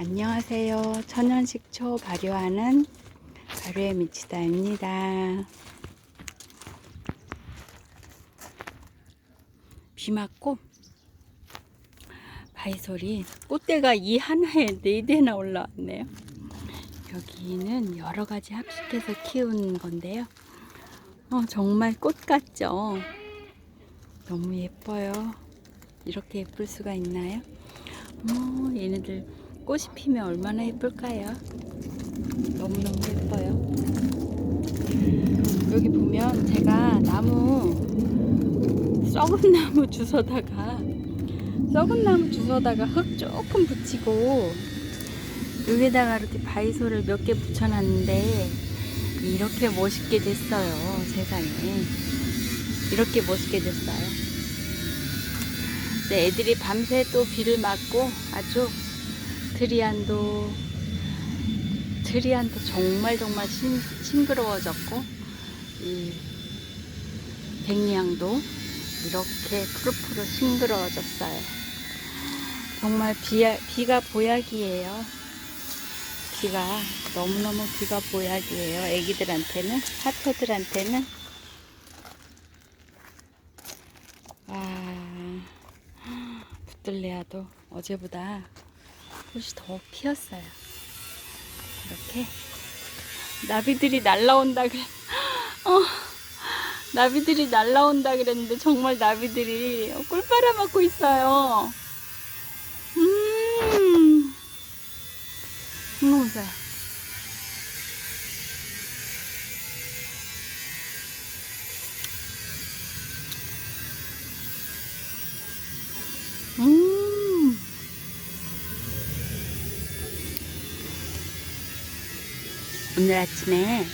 안녕하세요. 천연식초 발효하는 발효의 미치다입니다. 비 맞고 바이솔이 꽃대가 이 하나에 네 대나 올라왔네요. 여기는 여러 가지 합식해서 키운 건데요. 어, 정말 꽃 같죠? 너무 예뻐요. 이렇게 예쁠 수가 있나요? 어, 얘네들 꽃이 피면 얼마나 예쁠까요? 너무너무 예뻐요. 여기 보면 제가 나무, 썩은 나무 주워다가, 썩은 나무 주워다가 흙 조금 붙이고, 여기다가 이렇게 바이솔을 몇개 붙여놨는데, 이렇게 멋있게 됐어요. 세상에. 이렇게 멋있게 됐어요. 네, 애들이 밤새 또 비를 맞고 아주 트리안도 트리안도 정말 정말 싱, 싱그러워졌고 이 백리향도 이렇게 푸르푸르 싱그러워졌어요. 정말 비, 비가 보약이에요. 비가 너무너무 비가 보약이에요. 애기들한테는 하트들한테는 와 붙들레아도 어제보다 꽃이 더 피었어요. 이렇게 나비들이 날라온다 그래. 어, 나비들이 날라온다 그랬는데 정말 나비들이 꿀 빨아먹고 있어요. 음, 이거 보세요. 오늘 아침에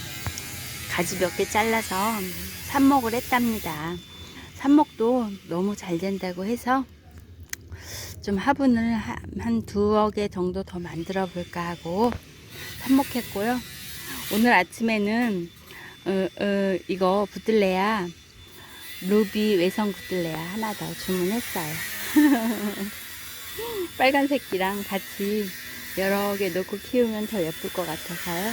가지 몇 개 잘라서 삽목을 했답니다. 삽목도 너무 잘 된다고 해서 좀 화분을 한- 한 두어 개 정도 더 만들어 볼까 하고 삽목했고요. 오늘 아침에는 어, 어, 이거 붙들레야 루비 외성 붙들레야 하나 더 주문했어요. 빨간색이랑 같이 여러 개 넣고 키우면 더 예쁠 것 같아서요.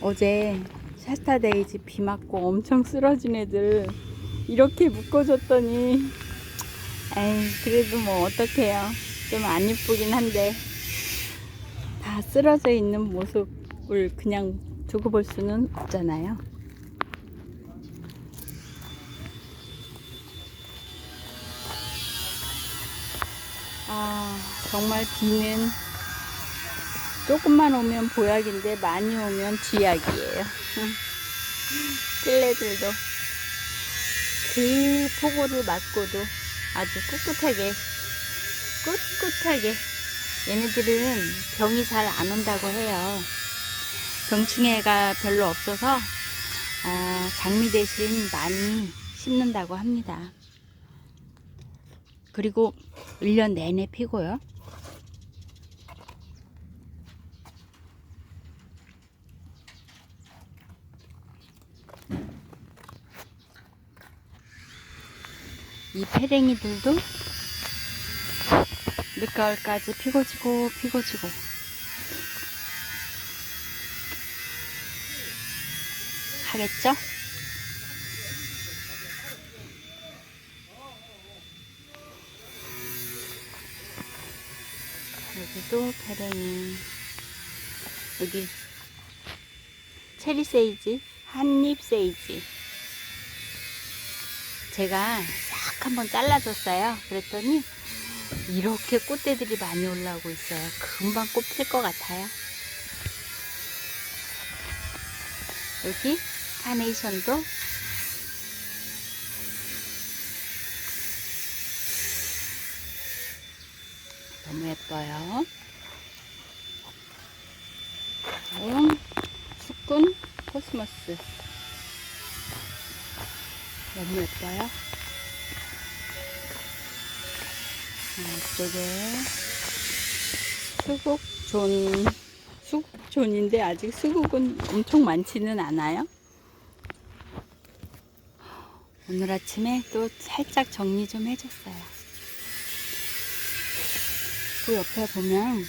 어제 샤스타데이지 비 맞고 엄청 쓰러진 애들 이렇게 묶어줬더니 에이 그래도 뭐 어떡해요. 좀 안 이쁘긴 한데 다 쓰러져 있는 모습을 그냥 두고 볼 수는 없잖아요. 아 정말 비는 조금만 오면 보약인데 많이 오면 쥐약이에요. 찔레들도 그 폭우를 맞고도 아주 꿋꿋하게 꿋꿋하게 얘네들은 병이 잘 안 온다고 해요. 병충해가 별로 없어서 어, 장미 대신 많이 심는다고 합니다. 그리고 1년 내내 피고요. 이 페랭이들도 늦가을까지 피고 지고 피고 지고. 하겠죠? 여기도 페랭이. 여기 체리 세이지 한입 세이지. 제가 싹 한번 잘라줬어요. 그랬더니 이렇게 꽃대들이 많이 올라오고 있어요. 금방 꽃 필 것 같아요. 여기 카네이션도 너무 예뻐요. 다음 수꾼 코스모스 너무 예뻐요. 아, 이쪽에 수국존 수국존인데 아직 수국은 엄청 많지는 않아요. 오늘 아침에 또 살짝 정리 좀 해줬어요. 그 옆에 보면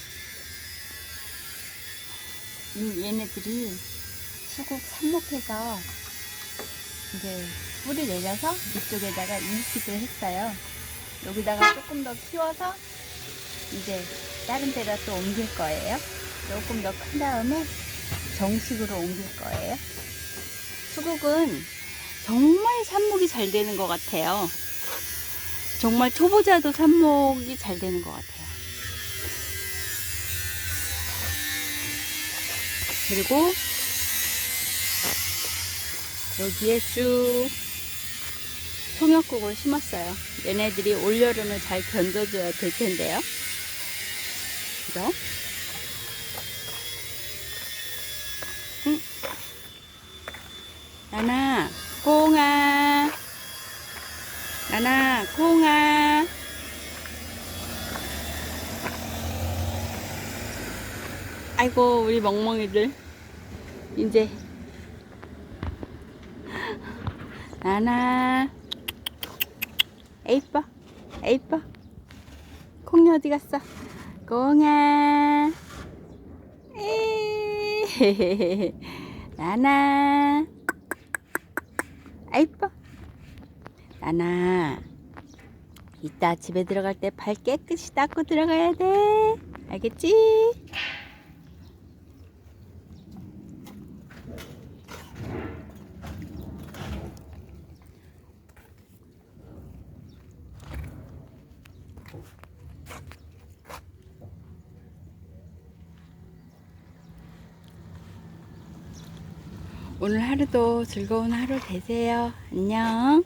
이 얘네들이 수국 삽목해서 이제 뿌리 내려서 이쪽에다가 이식을 했어요. 여기다가 조금 더 키워서 이제 다른 데다 또 옮길 거예요. 조금 더 큰 다음에 정식으로 옮길 거예요. 수국은 정말 삽목이 잘 되는 것 같아요. 정말 초보자도 삽목이 잘 되는 것 같아요. 그리고 여기에 쭉 통역국을 심었어요. 얘네들이 올여름을 잘 견뎌줘야 될 텐데요. 그죠? 응. 나나, 콩아. 나나, 콩아. 아이고, 우리 멍멍이들. 이제. 나나. 에이뻐. 에이뻐. 콩이 어디 갔어? 콩아. 에이. 나나. 아이뻐. 나나. 이따 집에 들어갈 때 발 깨끗이 닦고 들어가야 돼. 알겠지? 오늘 하루도 즐거운 하루 되세요. 안녕.